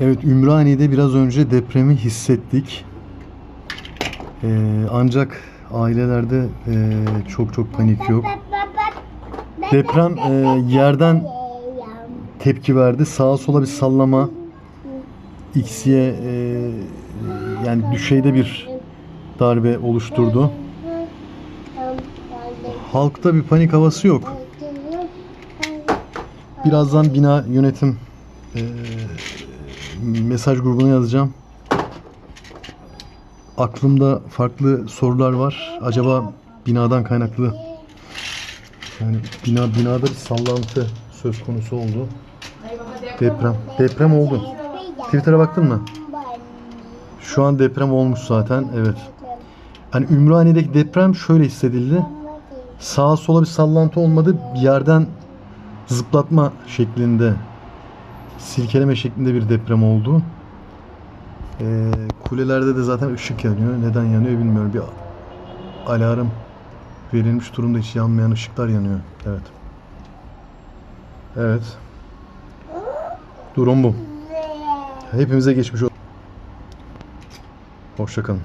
Evet Ümraniye'de biraz önce depremi hissettik. Ee, ancak ailelerde e, çok çok panik yok. Deprem e, yerden tepki verdi. Sağa sola bir sallama. X'ye e, yani düşeyde bir darbe oluşturdu. Halkta bir panik havası yok. Birazdan bina yönetim e, mesaj grubuna yazacağım. Aklımda farklı sorular var. Acaba binadan kaynaklı yani bina binada bir sallantı söz konusu oldu. Deprem. Deprem oldu. Twitter'a baktın mı? Şu an deprem olmuş zaten. Evet. Hani Ümraniye'deki deprem şöyle hissedildi. Sağa sola bir sallantı olmadı. Bir yerden zıplatma şeklinde silkeleme şeklinde bir deprem oldu. Ee, kulelerde de zaten ışık yanıyor. Neden yanıyor bilmiyorum. Bir alarm verilmiş durumda hiç yanmayan ışıklar yanıyor. Evet. Evet. Durum bu. Hepimize geçmiş olsun. Hoşçakalın.